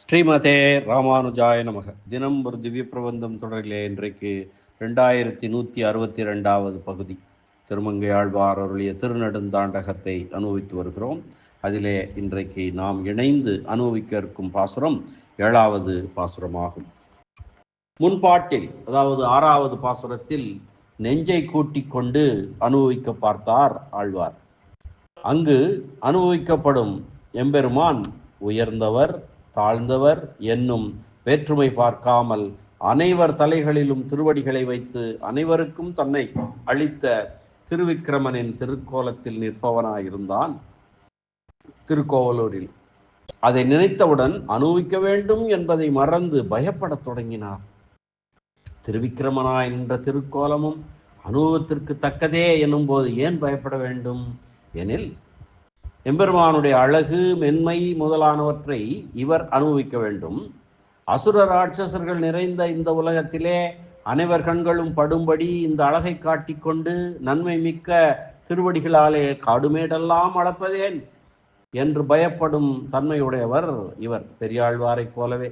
ஸ்ரீமதே ராமானுஜாய நமக. தினம் ஒரு திவ்ய பிரபந்தம் தொடரிலே இன்றைக்கு ரெண்டாயிரத்தி நூற்றி அறுபத்தி ரெண்டாவது பகுதி. திருமங்கை ஆழ்வார் அருளிய திருநெடுந்தாண்டகத்தை அனுபவித்து வருகிறோம். அதிலே இன்றைக்கு நாம் இணைந்து அனுபவிக்க இருக்கும் பாசுரம் ஏழாவது பாசுரமாகும். முன்பாட்டில் அதாவது ஆறாவது பாசுரத்தில் நெஞ்சை கூட்டிக் கொண்டு அனுபவிக்க பார்த்தார் ஆழ்வார். அங்கு அனுபவிக்கப்படும் எம்பெருமான் உயர்ந்தவர் தாழ்ந்தவர் என்னும் வேற்றுமை பார்க்காமல் அனைவர் தலைகளிலும் திருவடிகளை வைத்து அனைவருக்கும் தன்னை அளித்த திருவிக்கிரமனின் திருக்கோலத்தில் நிற்பவனாயிருந்தான் திருக்கோவலூரில். அதை நினைத்தவுடன் அனுபவிக்க வேண்டும் என்பதை மறந்து பயப்படத் தொடங்கினார். திருவிக்கிரமனாய் நின்ற திருக்கோலமும் அனுபவத்திற்கு தக்கதே என்னும் போது ஏன் பயப்பட வேண்டும்? எனில் எம்பெருமானுடைய அழகு மென்மை முதலானவற்றை இவர் அனுபவிக்க வேண்டும். அசுர ராட்சசர்கள் நிறைந்த இந்த உலகத்திலே அனைவர் கண்களும் படும்படி இந்த அழகை காட்டிக்கொண்டு நன்மை மிக்க திருவடிகளாலே காடுமேடெல்லாம் அளப்பதேன் என்று பயப்படும் தன்மையுடையவர் இவர் பெரியாழ்வாரைப் போலவே.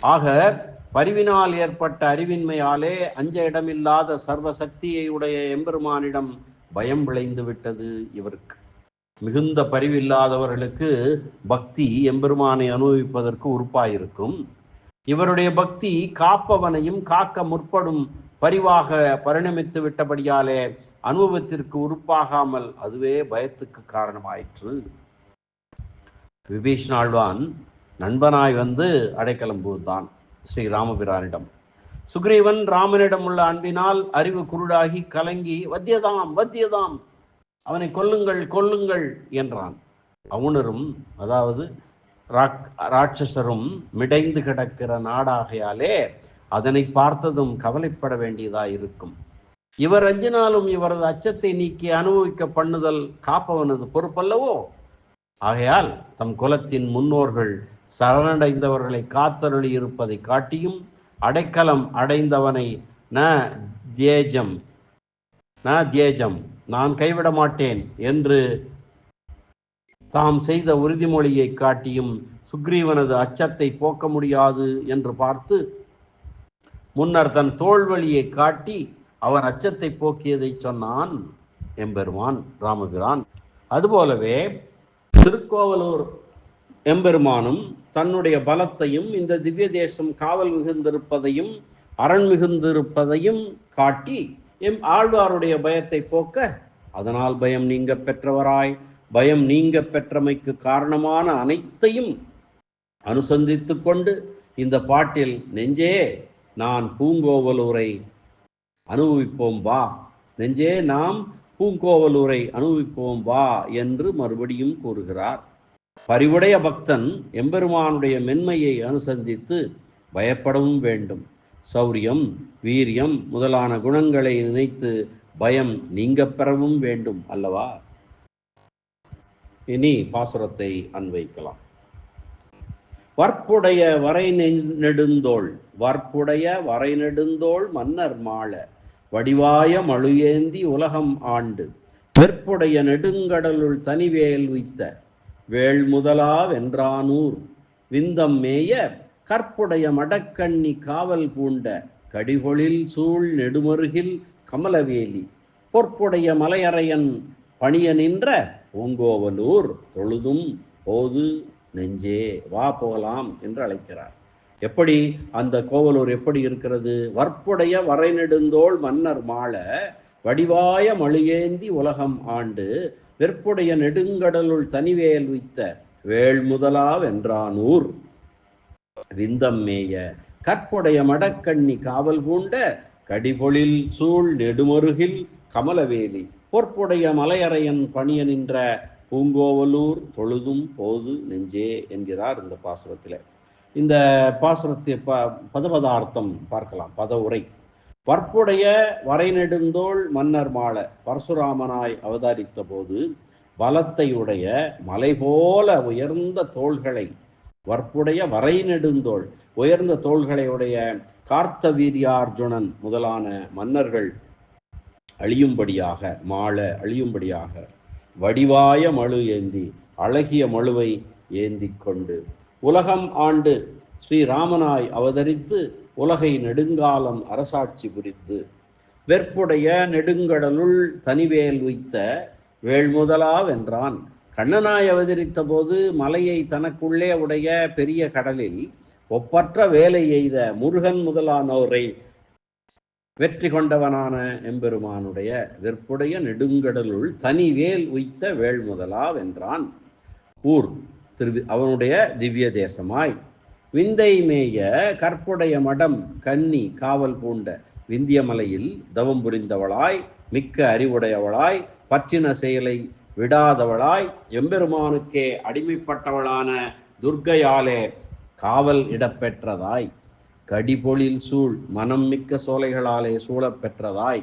ஆக பரிவினால் ஏற்பட்ட அறிவின்மையாலே அஞ்ச இடமில்லாத சர்வசக்தியை உடைய எம்பெருமானிடம் பயம் விளைந்து விட்டது இவருக்கு. மிகுந்த பரிவில்லாதவர்களுக்கு பக்தி எம்பெருமானை அனுபவிப்பதற்கு உறுப்பாயிருக்கும். இவருடைய பக்தி காப்பவனையும் காக்க முற்படும் பரிவாக பரிணமித்து விட்டபடியாலே அனுபவத்திற்கு உறுப்பாகாமல் அதுவே பயத்துக்கு காரணமாயிற்று. விபீஷ்ணாழ்வான் நண்பனாய் வந்து அடைக்கலம் புகுந்தான் ஸ்ரீ ராமபிரானிடம் சுக்ரீவன் ராமனிடம் உள்ள அன்பினால் அறிவு குருடாகி கலங்கி வத்தியதாம் வத்தியதாம் அவனை கொல்லுங்கள் கொல்லுங்கள் என்றான். அவுணரும் அதாவது ராட்சசரும் மிடைந்து கிடக்கிற நாடாகையாலே அதனை பார்த்ததும் கவலைப்பட வேண்டியதாக இருக்கும் இவர் அஞ்சினாலும் இவரது அச்சத்தை நீக்கி அனுபவிக்க பண்ணுதல் காப்பவனது பொறுப்பல்லவோ? ஆகையால் தம் குலத்தின் முன்னோர்கள் சரணடைந்தவர்களை காத்தருளி இருப்பதை காட்டியும் அடைக்கலம் அடைந்தவனை ந தேஜம் ந தியேஜம் நான் கைவிட மாட்டேன் என்று தாம் செய்த உறுதிமொழியை காட்டியும் சுக்ரீவனது அச்சத்தை போக்க முடியாது என்று பார்த்து முன்னர் தன் தோல்வழியை காட்டி அவன் அச்சத்தை போக்கியதை சொன்னான் எம்பெருமான் ராமபிரான். அதுபோலவே திருக்கோவலூர் எம்பெருமானும் தன்னுடைய பலத்தையும் இந்த திவ்ய தேசம் காவல் மிகுந்திருப்பதையும் அரண் மிகுந்திருப்பதையும் காட்டி எம் ஆழ்வாருடைய பயத்தை போக்க அதனால் பயம் நீங்க பெற்றவராய் பயம் நீங்க பெற்றமைக்கு காரணமான அனைத்தையும் அனுசந்தித்து கொண்டு இந்த பாட்டில் நெஞ்சே நான் பூங்கோவலூரை அனுபவிப்போம் வா நெஞ்சே நாம் பூங்கோவலூரை அனுபவிப்போம் வா என்று மறுபடியும் கூறுகிறார். பரிவுடைய பக்தன் எம்பெருமானுடைய மென்மையை அனுசந்தித்து பயப்படவும் வேண்டும். சௌரியம் வீரியம் முதலான குணங்களை நினைத்து பயம் நீங்க பெறவும் வேண்டும் அல்லவா? இனி பாசுரத்தை அன்வைக்கலாம். வற்புடைய வரை நெடுந்தோள் வற்புடைய வரை நெடுந்தோள் மன்னர் மாள வடிவாய மழுயேந்தி உலகம் ஆண்டு வெற்புடைய நெடுங்கடலுள் தனிவேல் வைத்த வேள் முதலா வென்றானூர் விந்தம் மேய கற்புடைய மடக்கண்ணி காவல் பூண்ட கடிகொளில் சூழ் நெடுமருகில் கமலவேலி பொற்புடைய மலையறையன் பணிய நின்ற பூங்கோவலூர் தொழுதும் போது நெஞ்சே வா போகலாம் என்று அழைக்கிறார். எப்படி அந்த கோவலூர் எப்படி இருக்கிறது? வற்புடைய வரை நெடுந்தோள் மன்னர் மாள வடிவாய மழுகேந்தி உலகம் ஆண்டு வெற்புடைய நெடுங்கடலுள் தனிவேல் வைத்த வேள் முதலா வென்றானூர் விந்தம் மேய. கற்புடைய மடக்கண்ணி காவல் பூண்ட கடிபொழில் சூழ் நெடுமருகில் கமலவேலி. பொற்புடைய மலையறையன் பணிய நின்ற பூங்கோவலூர் தொழுதும் போது நெஞ்சே என்கிறார் இந்த பாசுரத்தில். இந்த பாசுரத்தை ப பதபதார்த்தம் பார்க்கலாம் பத உரை வற்புடைய வரை நெடுந்தோள் மன்னர் மாள பரசுராமனாய் அவதாரித்த போது பலத்தையுடைய மலை போல உயர்ந்த தோள்களை வற்புடைய வரை நெடுந்தோள் உயர்ந்த தோள்களை உடைய முதலான மன்னர்கள் அழியும்படியாக மாள அழியும்படியாக வடிவாய மழு ஏந்தி அழகிய மழுவை ஏந்தி கொண்டு உலகம் ஆண்டு ஸ்ரீராமனாய் அவதரித்து உலகை நெடுங்காலம் அரசாட்சி புரித்து வெற்புடைய நெடுங்கடலுள் தனிவேல் உய்த்த வேள்முதலா வென்றான் கண்ணனாய் அவதரித்த போது மலையை தனக்குள்ளே உடைய பெரிய கடலில் ஒப்பற்ற வேலை எய்த முருகன் முதலானோரை வெற்றி கொண்டவனான எம்பெருமானுடைய வெற்புடைய நெடுங்கடலுள் தனிவேல் உய்த்த வேள்முதலா வென்றான். ஊர் திரு அவனுடைய திவ்ய தேசமாய். விந்தை மேய கற்புடைய மடம் கன்னி காவல் பூண்ட விந்தியமலையில் தவம் புரிந்தவளாய் மிக்க அறிவுடையவளாய் பற்றின செயலை விடாதவளாய் எம்பெருமானுக்கே அடிமைப்பட்டவளான துர்க்கையாலே காவல் இடப்பெற்றதாய். கடிபொழில் சூழ் மனம் மிக்க சோலைகளாலே சூழப்பெற்றதாய்.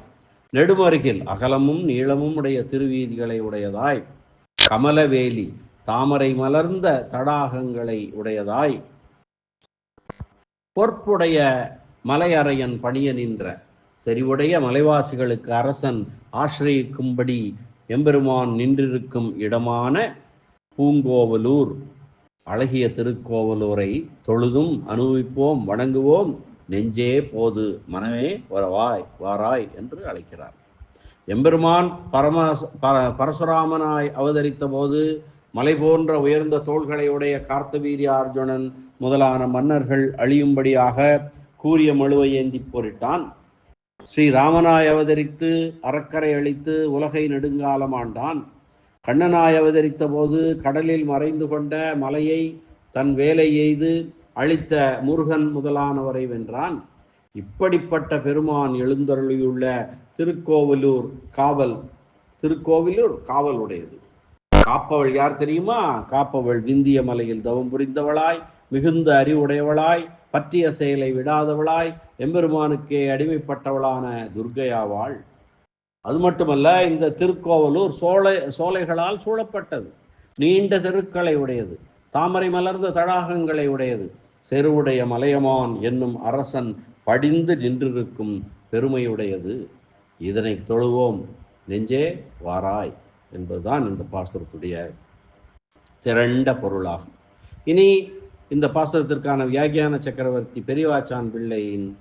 நெடுமருகில் அகலமும் நீளமும் உடைய திருவீதிகளை உடையதாய். கமலவேலி தாமரை மலர்ந்த தடாகங்களை உடையதாய். பொற்புடைய மலையறையன் பணிய நின்ற செறிவுடைய மலைவாசிகளுக்கு அரசன் ஆசிரயிக்கும்படி எம்பெருமான் நின்றிருக்கும் இடமான பூங்கோவலூர். அழகிய திருக்கோவலூரை தொழுதும் அனுபவிப்போம் வணங்குவோம். நெஞ்சே போது மனமே வரவாய் வாராய் என்று அழைக்கிறார். எம்பெருமான் பரம பரசுராமனாய் அவதரித்த போது மலை போன்ற உயர்ந்த தோள்களை உடைய கார்த்தவீரிய அர்ஜுனன் முதலான மன்னர்கள் அழியும்படியாக கூறிய மழுவை ஏந்தி போரிட்டான். ஸ்ரீராமனாய் அவதரித்து அறக்கரை அழித்து உலகை நெடுங்காலமாண்டான். கண்ணனாய் அவதரித்த போது கடலில் மறைந்து கொண்ட மலையை தன் வேலை எய்து அழித்த முருகன் முதலானவரை வென்றான். இப்படிப்பட்ட பெருமான் எழுந்தருளியுள்ள திருக்கோவிலூர் காவல் திருக்கோவிலூர் காவல் உடையது காப்பவள் யார் தெரியுமா? காப்பவள் விந்திய மலையில் தவம் புரிந்தவளாய் மிகுந்த அறிவுடையவளாய் பற்றிய செயலை விடாதவளாய் எம்பெருமானுக்கே அடிமைப்பட்டவளான துர்கையாவாள் அது மட்டுமல்ல இந்த திருக்கோவலூர் சோலை சோலைகளால் சூழப்பட்டது. நீண்ட தெருக்களை உடையது. தாமரை மலர்ந்த தடாகங்களை உடையது. செருவுடைய மலையமான் என்னும் அரசன் படிந்து நின்றிருக்கும் பெருமையுடையது. இதனை தொழுவோம். நெஞ்சே வாராய் என்பதுதான் இந்த பாசுரத்துடைய திரண்ட பொருளாகும். இனி இந்த பாசுரத்திற்கான வியாக்கியான சக்கரவர்த்தி பெரியவாச்சான் பிள்ளையின்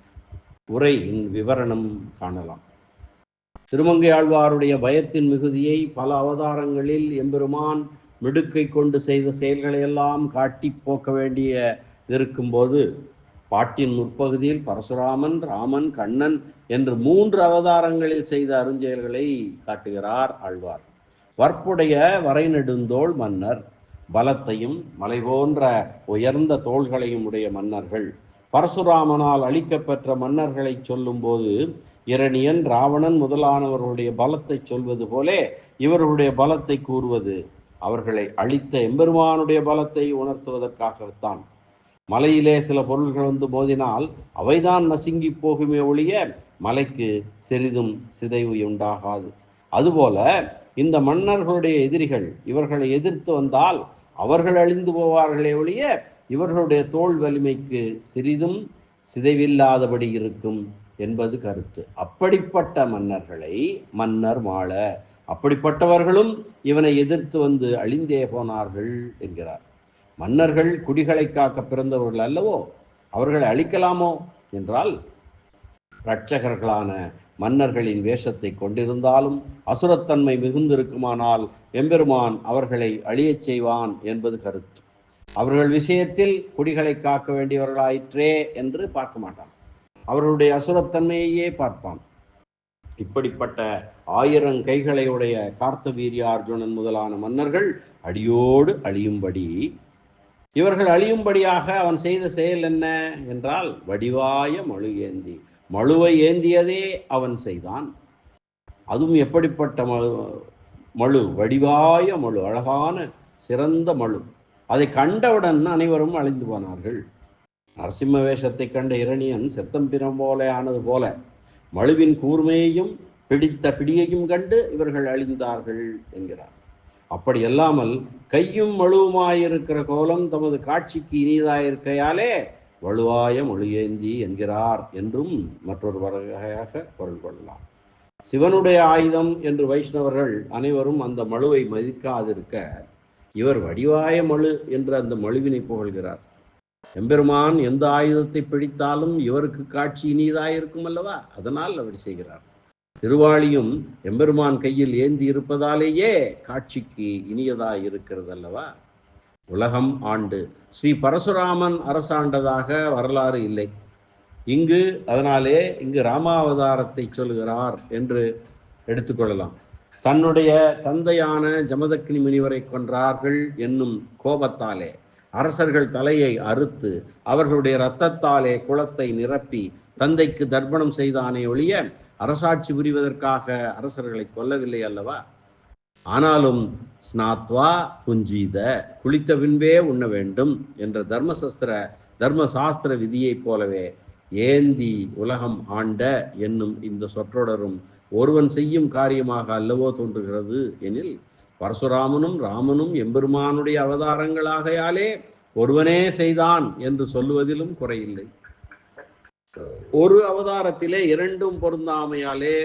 உரையின் விவரணம் காணலாம். திருமங்கை ஆழ்வாருடைய பயத்தின் மிகுதியை பல அவதாரங்களில் எம்பெருமான் மிடுக்கை கொண்டு செய்த செயல்களை எல்லாம் காட்டி போக்க வேண்டிய இருக்கும்போது பாட்டின் முற்பகுதியில் பரசுராமன் ராமன் கண்ணன் என்று மூன்று அவதாரங்களில் செய்த அருஞ்செயல்களை காட்டுகிறார் ஆழ்வார். வற்புடைய வரை நெடுந்தோள் மன்னர் பலத்தையும் மலை போன்ற உயர்ந்த தோள்களையும் உடைய மன்னர்கள் பரசுராமனால் அழிக்கப்பெற்ற மன்னர்களை சொல்லும்போது இரணியன் ராவணன் முதலானவர்களுடைய பலத்தை சொல்வது போலே இவர்களுடைய பலத்தை கூறுவது அவர்களை அழித்த எம்பெருமானுடைய பலத்தை உணர்த்துவதற்காகத்தான். மலையிலே சில பொருள்கள் வந்து மோதினால் அவைதான் நசுங்கி போகுமே ஒழிய மலைக்கு சிறிதும் சிதைவு உண்டாகாது. அதுபோல இந்த மன்னர்களுடைய எதிரிகள் இவர்களை எதிர்த்து வந்தால் அவர்கள் அழிந்து போவார்களே ஒழிய இவர்களுடைய தோல் வலிமைக்கு சிறிதும் சிதைவில்லாதபடி இருக்கும் என்பது கருத்து. அப்படிப்பட்ட மன்னர்களை மன்னர் மாள அப்படிப்பட்டவர்களும் இவனை எதிர்த்து வந்து அழிந்தே போனார்கள் என்கிறார். மன்னர்கள் குடிகளை காக்க பிறந்தவர்கள் அல்லவோ அவர்களை அழிக்கலாமோ என்றால் இரட்சகர்களான மன்னர்களின் வேஷத்தை கொண்டிருந்தாலும் அசுரத்தன்மை மிகுந்திருக்குமானால் எம்பெருமான் அவர்களை அழியச் செய்வான் என்பது கருத்து. அவர்கள் விஷயத்தில் குடிகளை காக்க வேண்டியவர்களாயிற்றே என்று பார்க்க மாட்டான். அவர்களுடைய அசுரத்தன்மையையே பார்ப்பான். இப்படிப்பட்ட ஆயிரம் கைகளை உடைய கார்த்தவீரிய அர்ஜுனன் முதலான மன்னர்கள் அடியோடு அழியும்படி இவர்கள் அழியும்படியாக அவன் செய்த செயல் என்ன என்றால் வடிவாய மழு ஏந்தி மழுவை ஏந்தியதே அவன் செய்தான். அதுவும் எப்படிப்பட்ட மழு மழு வடிவாய மழு அழகான சிறந்த மழு. அதை கண்டவுடன் அனைவரும் அழிந்து போனார்கள். நரசிம்ம வேஷத்தை கண்ட இரணியன் செத்தம்பிரம் போல ஆனது போல மழுவின் கூர்மையையும் பிடித்த பிடியையும் கண்டு இவர்கள் அழிந்தார்கள் என்கிறார். அப்படி அல்லாமல் கையும் மழுவுமாயிருக்கிற கோலம் தமது காட்சிக்கு இனிதாயிருக்கையாலே வலுவாய மொழியேந்தி என்கிறார் என்றும் மற்றொரு வகையாக பொருள் கொள்ளலாம். சிவனுடைய ஆயுதம் என்று வைஷ்ணவர்கள் அனைவரும் அந்த மழுவை மதிக்காதிருக்க இவர் வடிவாய மழு என்று அந்த மழுவினை புகழ்கிறார். எம்பெருமான் எந்த ஆயுதத்தை பிடித்தாலும் இவருக்கு காட்சி இனியதாயிருக்கும் அல்லவா? அதனால் அப்படி செய்கிறார். திருவாளியும் எம்பெருமான் கையில் ஏந்தி இருப்பதாலேயே காட்சிக்கு இனியதாய் இருக்கிறது அல்லவா? உலகம் ஆண்டு. ஸ்ரீ பரசுராமன் அரசாண்டதாக வரலாறு இல்லை. இங்கு அதனாலே இங்கு ராமாவதாரத்தை சொல்கிறார் என்று எடுத்துக்கொள்ளலாம் தன்னுடைய தந்தையான ஜமதக்னி முனிவரை கொன்றார்கள் என்னும் கோபத்தாலே. அரசர்கள் தலையை அறுத்து அவர்களுடைய இரத்தத்தாலே குளத்தை நிரப்பி தந்தைக்கு தர்ப்பணம் செய்தானே ஒழிய அரசாட்சி புரிவதற்காக அரசர்களை கொல்லவில்லை அல்லவா? ஆனாலும் ஸ்நாத்வா குஞ்சீத குளித்த பின்பே உண்ண வேண்டும் என்ற தர்மசஸ்திர தர்மசாஸ்திர விதியைப் போலவே ஏந்தி உலகம் ஆண்ட என்னும் இந்த சொற்றொடரும் ஒருவன் செய்யும் காரியமாக அல்லவோ தோன்றுகிறது எனில் பரசுராமனும் ராமனும் எம்பெருமானுடைய அவதாரங்களாகையாலே ஒருவனே செய்தான் என்று சொல்லுவதிலும் குறையில்லை. ஒரு அவதாரத்திலே இரண்டும் பொருந்தாமையாலே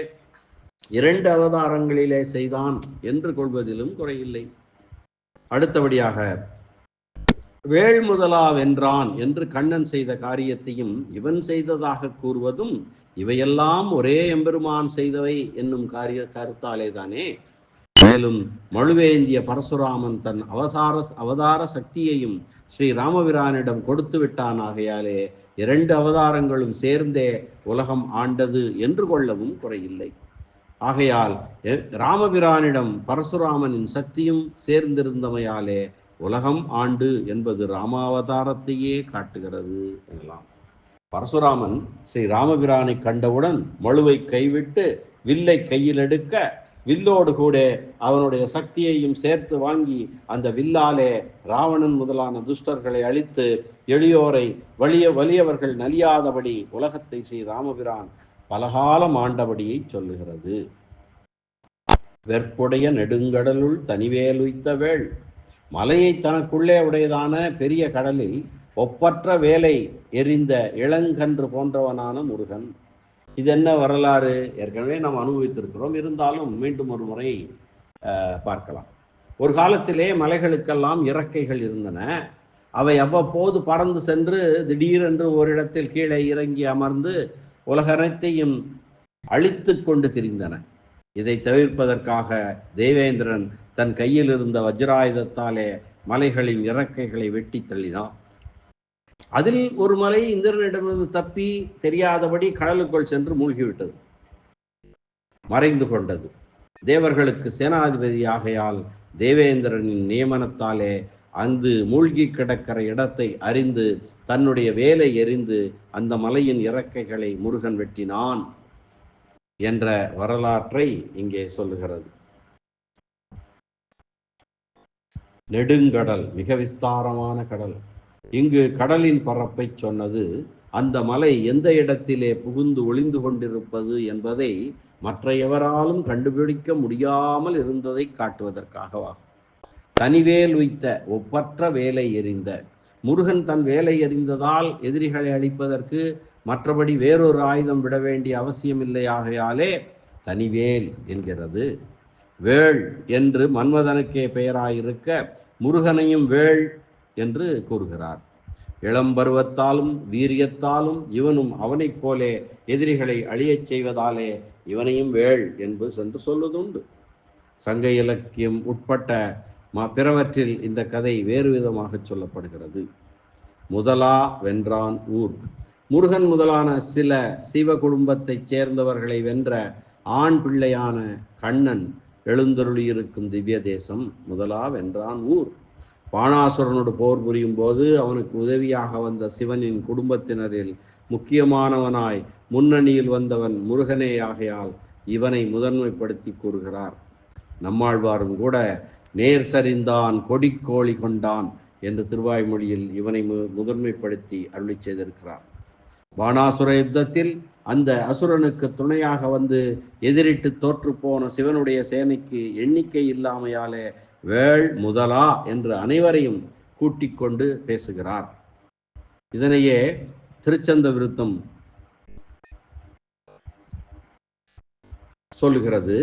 இரண்டு அவதாரங்களிலே செய்தான் என்று கொள்வதிலும் குறையில்லை. அடுத்தபடியாக வேள் முதலா வென்றான் என்று கண்ணன் செய்த காரியத்தையும் இவன் செய்ததாக கூறுவதும் இவையெல்லாம் ஒரே எம்பெருமான் செய்தவை என்னும் காரிய கருத்தாலே தானே மேலும் மழுவேந்திய பரசுராமன் தன் அவசார அவதார சக்தியையும் ஸ்ரீ ராமபிரானிடம் கொடுத்து விட்டான் ஆகையாலே இரண்டு அவதாரங்களும் சேர்ந்தே உலகம் ஆண்டது என்று கொள்ளவும் குறையில்லை. ஆகையால் எ- ராமபிரானிடம் பரசுராமனின் சக்தியும் சேர்ந்திருந்தமையாலே உலகம் ஆண்டு என்பது ராமாவதாரத்தையே காட்டுகிறது எனலாம். பரசுராமன் ஸ்ரீ ராமபிரானை கண்டவுடன் மழுவை கைவிட்டு வில்லை கையில் எடுக்க வில்லோடு கூட அவனுடைய சக்தியையும் சேர்த்து வாங்கி அந்த வில்லாலே ராவணன் முதலான துஷ்டர்களை அழித்து எளியோரை வலிய வலியவர்கள் நலியாதபடி உலகத்தை ஸ்ரீ ராமபிரான் பலகாலம் ஆண்டபடியை சொல்லுகிறது. வெற்புடைய நெடுங்கடலுள் தனிவேலுய்த்த வேள். மலையை தனக்குள்ளே உடையதான பெரிய கடலில் ஒப்பற்ற வேலை எரிந்த இளங்கன்று போன்றவனான முருகன். இது என்ன வரலாறு? ஏற்கனவே நாம் அனுபவித்திருக்கிறோம். இருந்தாலும் மீண்டும் ஒரு முறை பார்க்கலாம். ஒரு காலத்திலே மலைகளுக்கெல்லாம் இறக்கைகள் இருந்தன. அவை அவ்வப்போது பறந்து சென்று திடீரென்று ஓரிடத்தில் கீழே இறங்கி அமர்ந்து உலகனைத்தையும் அழித்து கொண்டு திரிந்தன. இதை தவிர்ப்பதற்காக தேவேந்திரன் தன் கையில் இருந்த வஜ்ராயுதத்தாலே மலைகளின் இறக்கைகளை வெட்டி தள்ளினான். அதில் ஒரு மலை இந்திரனிடமிருந்து தப்பி தெரியாதபடி கடலுக்குள் சென்று மூழ்கிவிட்டது. மறைந்து கொண்டது. தேவர்களுக்கு சேனாதிபதி ஆகையால் தேவேந்திரனின் நியமனத்தாலே அங்கு மூழ்கி கிடக்கிற இடத்தை அறிந்து தன்னுடைய வேலை எறிந்து அந்த மலையின் இறக்கைகளை முருகன் வெட்டினான் என்ற வரலாற்றை இங்கே சொல்லுகிறது. நெடுங்கடல் மிக விஸ்தாரமான கடல். இங்கு கடலின் பரப்பை சொன்னது அந்த மலை எந்த இடத்திலே புகுந்து ஒளிந்து கொண்டிருப்பது என்பதை மற்ற எவராலும் கண்டுபிடிக்க முடியாமல் இருந்ததை காட்டுவதற்காகவாகும். தனிவேல் உய்த்த ஒப்பற்ற வேலை எறிந்த முருகன் தன் வேலை எறிந்ததால் எதிரிகளை அழிப்பதற்கு மற்றபடி வேறொரு ஆயுதம் விட வேண்டிய அவசியம் இல்லையாகையாலே தனிவேல் என்கிறது. வேள் என்று மன்மதனுக்கே பெயராயிருக்க முருகனையும் வேள் என்று கூறுகிறார். இளம் பருவத்தாலும் வீரியத்தாலும் இவனும் அவனைப் போலே எதிரிகளை அழியச் செய்வதாலே இவனையும் வேள் என்பது சென்று சொல்வதுண்டு. சங்க இலக்கியம் உட்பட்ட ம பிறவற்றில் இந்த கதை வேறு விதமாக சொல்லப்படுகிறது. முதலா வென்றான் ஊர். முருகன் முதலான சில சிவ குடும்பத்தைச் சேர்ந்தவர்களை வென்ற ஆண் பிள்ளையான கண்ணன் எழுந்தருளியிருக்கும் திவ்ய தேசம் முதலா வென்றான் ஊர். பாணாசுரனோடு போர் புரியும் போது அவனுக்கு உதவியாக வந்த சிவனின் குடும்பத்தினரில் முக்கியமானவனாய் முன்னணியில் வந்தவன் முருகனே ஆகையால் இவனை முதன்மைப்படுத்தி கூறுகிறார். நம்மாழ்வாரும் கூட நேர் சரிந்தான் கொடிக்கோழி கொண்டான் என்று திருவாய்மொழியில் இவனை மு முதன்மைப்படுத்தி அருளி செய்திருக்கிறார். பாணாசுர யுத்தத்தில் அந்த அசுரனுக்கு துணையாக வந்து எதிரிட்டு தோற்று போன சிவனுடைய சேனைக்கு எண்ணிக்கை இல்லாமையாலே வேள் முதலா என்று அனைவரையும் கூட்டிக் கொண்டு பேசுகிறார். இதனையே திருச்சந்த விருத்தம் சொல்லுகிறது.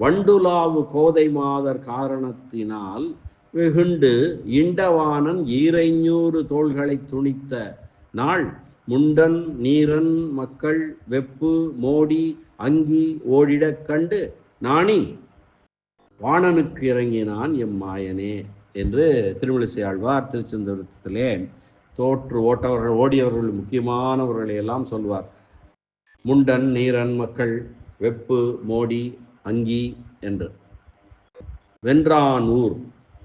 வண்டுலாவு கோதை மாதர் காரணத்தினால் வெகுண்டு இண்டவானன் ஈரைஞூறு தோள்களை துணித்த நாள் முண்டன் நீரன் மக்கள் வெப்பு மோடி அங்கி ஓடிடக் கண்டு நாணி வாணனுக்கு இறங்கினான் எம்மாயனே என்று திருமலிசை ஆழ்வார் திருச்செந்தூரத்திலே தோற்று ஓட்டவர்கள் ஓடியவர்கள் முக்கியமானவர்களை எல்லாம் சொல்வார். முண்டன் நீரன் மக்கள் வெப்பு மோடி அங்கி என்று. வென்றான் ஊர்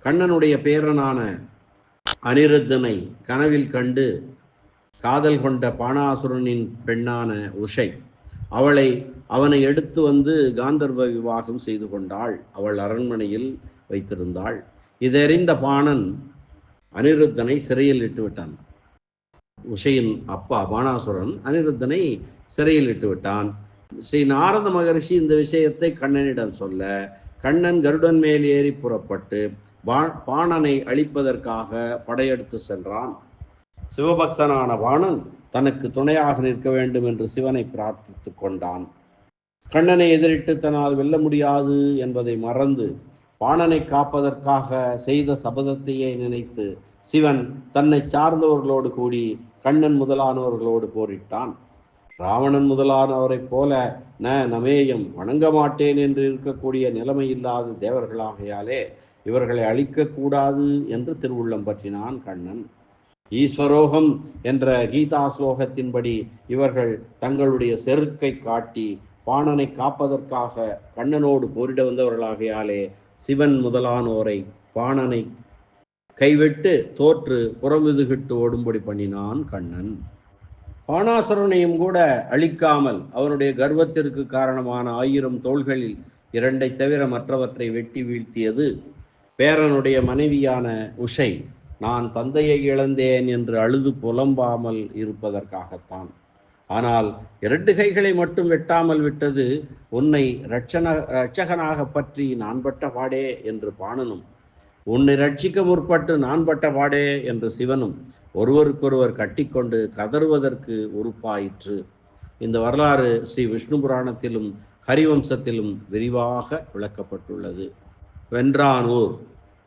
கண்ணனுடைய பேரனான அனிருத்தனை கனவில் கண்டு காதல் கொண்ட பாணாசுரனின் பெண்ணான உஷை அவளை அவனை எடுத்து வந்து காந்தர்வ விவாகம் செய்து கொண்டாள். அவள் அரண்மனையில் வைத்திருந்தாள். இதறிந்த பாணன் அனிருத்தனை சிறையில் இட்டு விட்டான். உஷையின் அப்பா பாணாசுரன் அனிருத்தனை சிறையில் இட்டு விட்டான். ஸ்ரீ நாரத மகரிஷி இந்த விஷயத்தை கண்ணனிடம் சொல்ல கண்ணன் கருடன் மேல் ஏறி புறப்பட்டு பா- பாணனை அழிப்பதற்காக படையெடுத்து சென்றான். சிவபக்தனான பாணன் தனக்கு துணையாக நிற்க வேண்டும் என்று சிவனை பிரார்த்தித்து கொண்டான். கண்ணனை எதிரிட்டு தன்னால் வெல்ல முடியாது என்பதை மறந்து பாணனை காப்பதற்காக செய்த சபதத்தையே நினைத்து சிவன் தன்னை சார்ந்தவர்களோடு கூடி கண்ணன் முதலானவர்களோடு போரிட்டான். ராவணன் முதலானவரைப் போல ந நமேயம் வணங்க மாட்டேன் என்று இருக்கக்கூடிய நிலைமை இல்லாத தேவர்களாகையாலே இவர்களை அழிக்கக்கூடாது என்று திருவுள்ளம் பற்றினான் கண்ணன். ஈஸ்வரோகம் என்ற கீதா ஸ்லோகத்தின்படி இவர்கள் தங்களுடைய செருக்கை காட்டி பாணனை காப்பதற்காக கண்ணனோடு போரிட வந்தவர்களாகையாலே சிவன் முதலானோரை பாணனை கைவிட்டு தோற்று புறமுதுகிட்டு ஓடும்படி பண்ணினான் கண்ணன். பாணாசுரனையும் கூட அழிக்காமல் அவனுடைய கர்வத்திற்கு காரணமான ஆயிரம் தோள்களில் இரண்டை தவிர மற்றவற்றை வெட்டி வீழ்த்தியது பேரனுடைய மனைவியான உஷை. நான் தந்தையை இழந்தேன் என்று அழுது புலம்பாமல் இருப்பதற்காகத்தான். ஆனால் இரண்டு கைகளை மட்டும் வெட்டாமல் விட்டது உன்னை ரட்சண ரட்சகனாக பற்றி நான் பட்ட பாடே என்று பாணனும் உன்னை ரட்சிக்க முற்பட்டு நான் பட்ட பாடே என்று சிவனும் ஒருவருக்கொருவர் கட்டிக்கொண்டு கதறுவதற்கு உறுப்பாயிற்று. இந்த வரலாறு ஸ்ரீ விஷ்ணு புராணத்திலும் ஹரிவம்சத்திலும் விரிவாக விளக்கப்பட்டுள்ளது. வென்றானூர்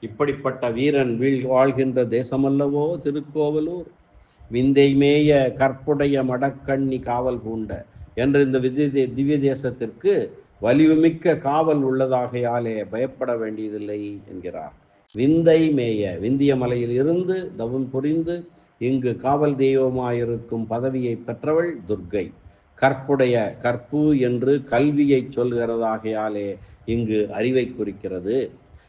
இப்படிப்பட்ட வீரன் வீழ் வாழ்கின்ற தேசமல்லவோ திருக்கோவலூர்? விந்தை மேய கற்புடைய மடக்கண்ணி காவல் பூண்ட என்று இந்த விதி திவ்ய தேசத்திற்கு வலிவுமிக்க காவல் உள்ளதாகையாலே பயப்பட வேண்டியதில்லை என்கிறார். விந்தை மேய விந்திய மலையில் இருந்து தவம் புரிந்து இங்கு காவல் தெய்வமாயிருக்கும் பதவியை பெற்றவள் துர்க்கை. கற்புடைய கற்பு என்று கல்வியை சொல்கிறதாகையாலே இங்கு அறிவை குறிக்கிறது.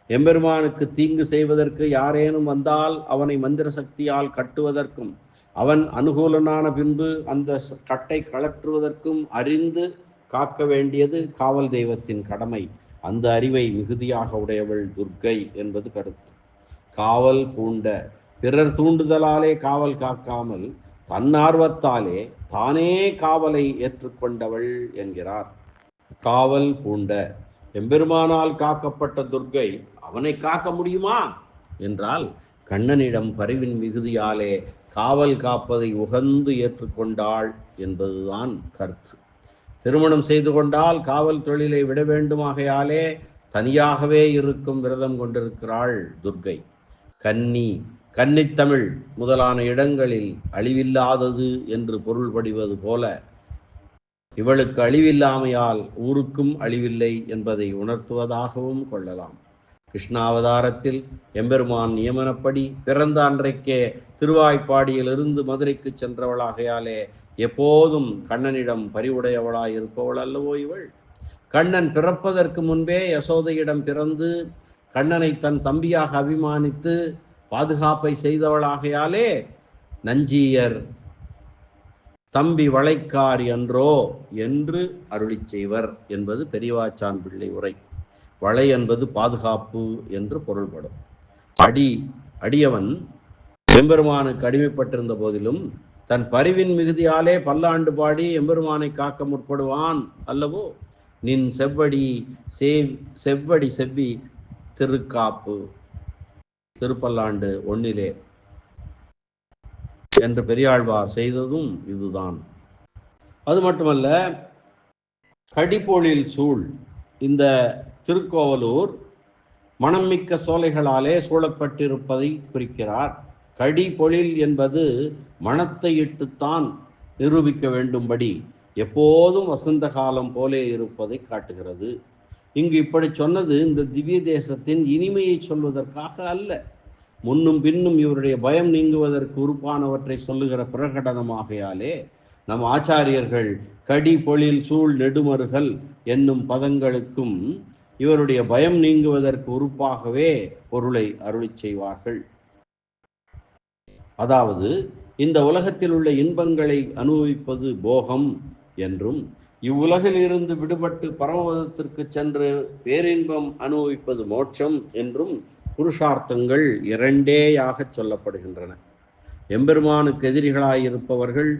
எம்பெருமானுக்கு தீங்கு செய்வதற்கு யாரேனும் வந்தால் அவனை மந்திர சக்தியால் கட்டுவதற்கும் அவன் அனுகூலனான பின்பு அந்த கட்டை கழற்றுவதற்கும் அறிந்து காக்க வேண்டியது காவல் தெய்வத்தின் கடமை. அந்த அறிவை மிகுதியாக உடையவள் துர்க்கை என்பது கருத்து. காவல் பூண்ட பிறர் தூண்டுதலாலே காவல் காக்காமல் தன்னார்வத்தாலே தானே காவலை ஏற்றுக்கொண்டவள் என்கிறார். காவல் பூண்ட எம்பெருமானால் காக்கப்பட்ட துர்க்கை அவனை காக்க முடியுமா? என்றால் கண்ணனிடம் பரிவின் மிகுதியாலே காவல் காப்பதை உகந்து ஏற்றுக்கொண்டாள் என்பதுதான் கருத்து. திருமணம் செய்து கொண்டால் காவல் தொழிலை விட வேண்டுமாகையாலே தனியாகவே இருக்கும் விரதம் கொண்டிருக்கிறாள் துர்க்கை. கன்னி கன்னித்தமிழ் முதலான இடங்களில் அழிவில்லாதது என்று பொருள்படுவது போல இவளுக்கு அழிவில்லாமையால் ஊருக்கும் அழிவில்லை என்பதை உணர்த்துவதாகவும் கொள்ளலாம். கிருஷ்ணாவதாரத்தில் எம்பெருமான் நியமனப்படி பிறந்த அன்றைக்கே திருவாய்ப்பாடியிலிருந்து மதுரைக்கு சென்றவளாகையாலே எப்போதும் கண்ணனிடம் பரிவுடையவளாய் இருப்பவள் அல்லவோ இவள். கண்ணன் பிறப்பதற்கு முன்பே யசோதையிடம் பிறந்து கண்ணனை தன் தம்பியாக அபிமானித்து பாதுகாப்பை செய்தவளாகையாலே நஞ்சியர் தம்பி வளைக்கார் என்றோ என்று அருளி செய்வர் என்பது பெரியவாச்சான் பிள்ளை உரை. வளை என்பது பாதுகாப்பு என்று பொருள்படும். அடி அடியவன் எம்பெருமானுக்கு அடிமைப்பட்டிருந்த போதிலும் தன் பரிவின் மிகுதியாலே பல்லாண்டு பாடி எம்பெருமானை காக்க முற்படுவான் அல்லவோ? நின் செவ்வடி சேவ் செவ்வடி செவ்வி திருக்காப்பு திருப்பல்லாண்டு ஒன்னிலே என்று பெரியாழ்வார் செய்ததும் இதுதான். அது மட்டுமல்ல கடிப்பொழில் சூழ் இந்த திருக்கோவலூர் மணம்மிக்க சோலைகளாலே சூழப்பட்டிருப்பதை குறிக்கிறார். கடி பொழில் என்பது மனத்தை இட்டுத்தான் நிரூபிக்க வேண்டும்படி எப்போதும் வசந்த காலம் போலே இருப்பதை காட்டுகிறது. இங்கு இப்படி சொன்னது இந்த திவ்ய தேசத்தின் இனிமையை சொல்வதற்காக அல்ல. முன்னும் பின்னும் இவருடைய பயம் நீங்குவதற்கு உறுப்பானவற்றை சொல்லுகிற பிரகடனமாகையாலே நம் ஆச்சாரியர்கள் கடி பொழில் சூழ் நெடுமறுகள் என்னும் பதங்களுக்கும் இவருடைய பயம் நீங்குவதற்கு உறுப்பாகவே பொருளை அருளி செய்வார்கள். அதாவது இந்த உலகத்தில் உள்ள இன்பங்களை அனுபவிப்பது போகம் என்றும் இவ்வுலகில் இருந்து விடுபட்டு பரமபதத்திற்கு சென்று பேரின்பம் அனுபவிப்பது மோட்சம் என்றும் புருஷார்த்தங்கள் இரண்டேயாக சொல்லப்படுகின்றன. எம்பெருமானுக்கு எதிரிகளாயிருப்பவர்கள்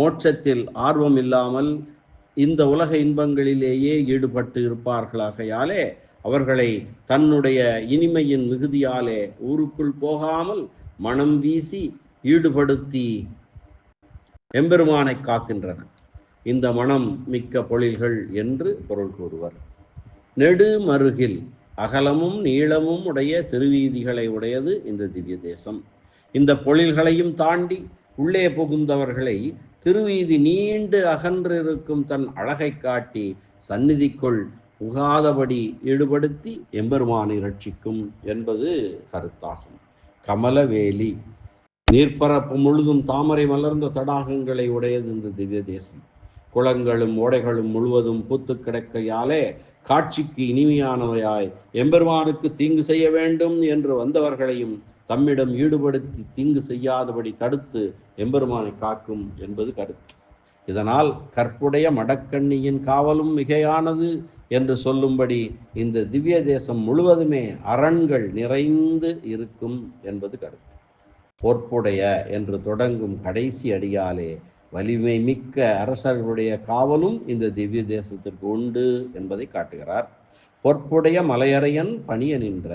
மோட்சத்தில் ஆர்வம் இல்லாமல் இந்த உலக இன்பங்களிலேயே ஈடுபட்டு இருப்பார்களாகையாலே அவர்களை தன்னுடைய இனிமையின் மிகுதியாலே ஊருக்குள் போகாமல் மனம் வீசி ஈடுபடுத்தி எம்பெருமானை காக்கின்றன இந்த மனம் மிக்க பொழில்கள் என்று பொருள் கூறுவர். நெடுமருகில் அகலமும் நீளமும் உடைய திருவீதிகளை உடையது இந்த திவ்ய தேசம். இந்த பொழில்களையும் தாண்டி உள்ளே புகுந்தவர்களை திருவீதி நீண்டு அகன்றிருக்கும் தன் அழகை காட்டி சந்நிதிக்குள் புகாதபடி ஈடுபடுத்தி எம்பெருமானை ரட்சிக்கும் என்பது கருத்தாகும். கமலவேலி நீர்ப்பரப்பு முழுதும் தாமரை மலர்ந்த தடாகங்களை உடையது இந்த திவ்ய தேசம். குளங்களும் ஓடைகளும் முழுவதும் பூத்து கிடக்கையாலே காட்சிக்கு இனிமையானவையாய் எம்பெருமானுக்கு தீங்கு செய்ய வேண்டும் என்று வந்தவர்களையும் தம்மிடம் ஈடுபடுத்தி தீங்கு செய்யாதபடி தடுத்து எம்பெருமானை காக்கும் என்பது கருத்து. இதனால் கற்புடைய மடக்கண்ணியின் காவலும் மிகையானது என்று சொல்லும்படி இந்த திவ்ய தேசம் முழுவதுமே அரண்கள் நிறைந்து இருக்கும் என்பது கருத்து. பொற்புடைய என்று தொடங்கும் கடைசி அடியாலே வலிமை மிக்க அரசர்களுடைய காவலும் இந்த திவ்ய தேசத்திற்கு உண்டு என்பதை காட்டுகிறார். பொற்புடைய மலையறையன் பணிய நின்ற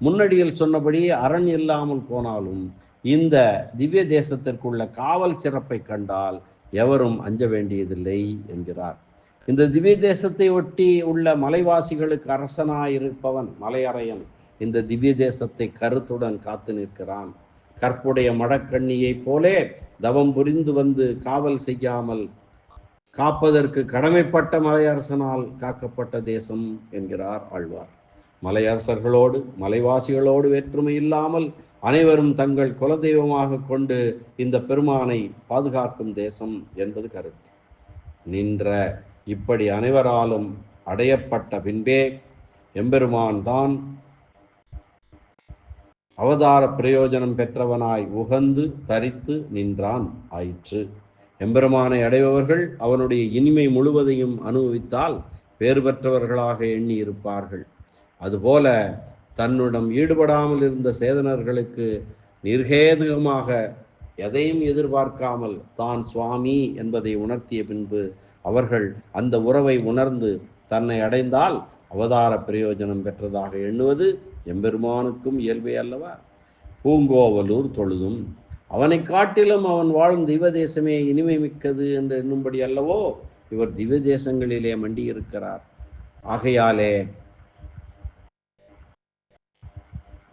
முன்னடியில் சொன்னபடி அரண் இல்லாமல் போனாலும் இந்த திவ்ய தேசத்திற்குள்ள காவல் சிறப்பை கண்டால் எவரும் அஞ்ச வேண்டியதில்லை என்கிறார். இந்த திவ்ய தேசத்தை ஒட்டி உள்ள மலைவாசிகளுக்கு அரசனாயிருப்பவன் மலையறையன் இந்த திவ்ய தேசத்தை கருத்துடன் காத்து நிற்கிறான். கற்புடைய மடக்கண்ணியைப் போலே தவம் புரிந்து வந்து காவல் செய்யாமல் காப்பதற்கு கடமைப்பட்ட மலையரசனால் காக்கப்பட்ட தேசம் என்கிறார் ஆழ்வார். மலையரசர்களோடு மலைவாசிகளோடு வேற்றுமை இல்லாமல் அனைவரும் தங்கள் குலதெய்வமாக கொண்டு இந்த பெருமானை பாதுகாக்கும் தேசம் என்பது கருத்து. நின்ற இப்படி அனைவராலும் அடையப்பட்ட பின்பே எம்பெருமான் தான் அவதார பிரயோஜனம் பெற்றவனாய் உகந்து தரித்து நின்றான் ஆயிற்று. எம்பெருமானை அடைபவர்கள் அவனுடைய இனிமை முழுவதையும் அனுபவித்தால் பேறு பெற்றவர்களாக எண்ணி இருப்பார்கள் அதுபோல தன்னுடன் ஈடுபடாமல் இருந்த சேதனர்களுக்கு நிர்கேதுகமாக எதையும் எதிர்பார்க்காமல் தான் சுவாமி என்பதை உணர்த்திய பின்பு அவர்கள் அந்த உறவை உணர்ந்து தன்னை அடைந்தால் அவதார பிரயோஜனம் பெற்றதாக எண்ணுவது எம்பெருமானுக்கும் இயல்பே அல்லவா? பூங்கோவலூர் தொழுதும். அவனை காட்டிலும் அவன் வாழும் திவதேசமே இனிமை மிக்கது என்று எண்ணும்படி அல்லவோ இவர் திவ தேசங்களிலே மண்டியிருக்கிறார். ஆகையாலே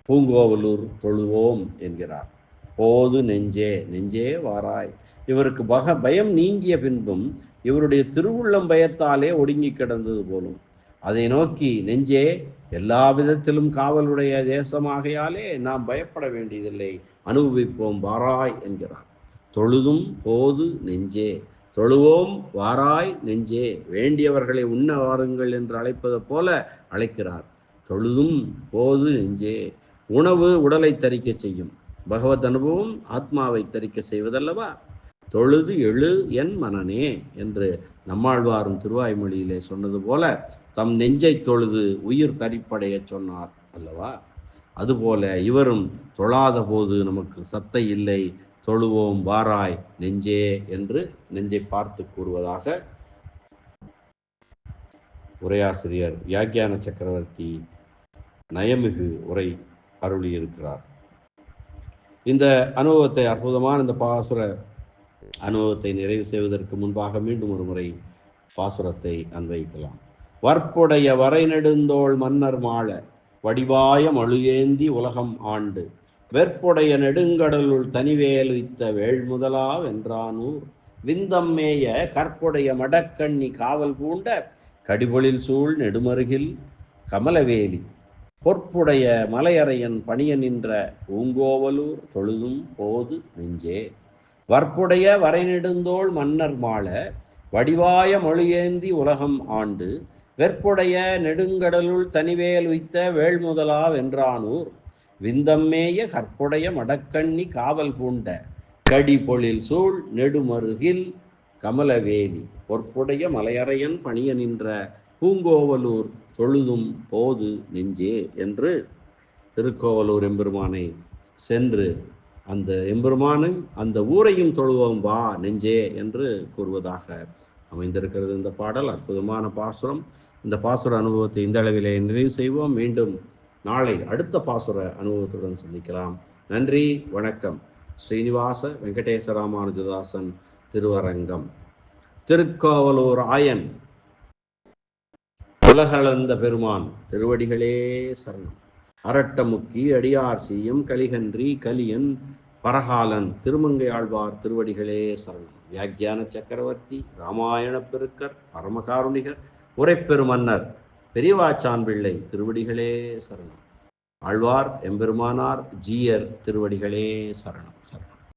பூங்கோவலூர் தொழுவோம் என்கிறார். போது நெஞ்சே நெஞ்சே வாராய். இவருக்கு பக பயம் நீங்கிய பின்பும் இவருடைய திருவுள்ளம் பயத்தாலே ஒடுங்கி கிடந்தது போலும். அதை நோக்கி நெஞ்சே எல்லா விதத்திலும் காவலுடைய தேசமாகையாலே நாம் பயப்பட வேண்டியதில்லை. அனுபவிப்போம் வாராய் என்கிறார். தொழுதும் போது நெஞ்சே. தொழுவோம் வாராய் நெஞ்சே. வேண்டியவர்களை உண்ண வாருங்கள் என்று அழைப்பது போல அழைக்கிறார். தொழுதும் போது நெஞ்சே. உணவு உடலை தரிக்க செய்யும். பகவத் அனுபவம் ஆத்மாவை தரிக்க செய்வதல்லவா? தொழுது எழு என் மனனே என்று நம்மாழ்வாரும் திருவாய்மொழியிலே சொன்னது போல தம் நெஞ்சை தொழுது உயிர் தரிப்படைய சொன்னார் அல்லவா? அதுபோல இவரும் தொழாத போது நமக்கு சத்தை இல்லை தொழுவோம் வாராய் நெஞ்சே என்று நெஞ்சை பார்த்து கூறுவதாக உரையாசிரியர் வியாக்கியான சக்கரவர்த்தி நயமிகு உரை அருளியிருக்கிறார். இந்த அனுபவத்தை அற்புதமான இந்த பாசுர அனுபவத்தை நிறைவு செய்வதற்கு முன்பாக மீண்டும் ஒரு முறை பாசுரத்தை அன்வைக்கலாம் வற்புடைய வரை நெடுந்தோள் மன்னர் மாள வடிவாய மழுஏந்தி உலகம் ஆண்டு வெற்புடைய நெடுங்கடலுள் தனிவேலுய்த்த வேள்முதலா வென்றானூர் விந்தம்மேய கற்புடைய மடக்கண்ணி காவல் பூண்ட கடிபொழில் சூழ் நெடுமருகில் கமலவேலி பொற்புடைய மலையறையன் பணிய நின்ற பூங்கோவலூர் தொழுதும் போது நெஞ்சே. வற்புடைய வரைநெடுந்தோள் மன்னர் மாள வடிவாய மொழியேந்தி உலகம் ஆண்டு வெற்புடைய நெடுங்கடலுள் தனிவேல் உய்த்த வேள்முதலா வென்றானூர் விந்தம்மேய கற்புடைய மடக்கண்ணி காவல் பூண்ட கடி பொழில் சூழ் நெடுமருகில் கமலவேலி பொற்புடைய மலையறையன் பணிய நின்ற பூங்கோவலூர் தொழுதும் போது நெஞ்சே என்று திருக்கோவலூர் எம்பெருமானை சென்று அந்த எம்பெருமானும் அந்த ஊரையும் தொழுவோம் வா நெஞ்சே என்று கூறுவதாக அமைந்திருக்கிறது இந்த பாடல். அற்புதமான பாசுரம். இந்த பாசுர அனுபவத்தை இந்த அளவிலே நிறைவு செய்வோம். மீண்டும் நாளை அடுத்த பாசுர அனுபவத்துடன் சந்திக்கலாம். நன்றி வணக்கம். ஸ்ரீனிவாச வெங்கடேச ராமானுஜதாசன் திருவரங்கம். திருக்கோவலூர் ஆயன் உலகளந்த பெருமான் திருவடிகளே சரணம். அரட்டமுக்கி அடியார் செய்யும் கலிகன்றி கலியன் பரகாலன் திருமங்கை ஆழ்வார் திருவடிகளே சரணம். வியாக்கியான சக்கரவர்த்தி ராமாயண பெருக்கர் பரமகாருணிகர் உரைப்பெருமன்னர் பெரியவாச்சான் பிள்ளை திருவடிகளே சரணம். ஆழ்வார் எம்பெருமானார் ஜீயர் திருவடிகளே சரணம். சரணம்.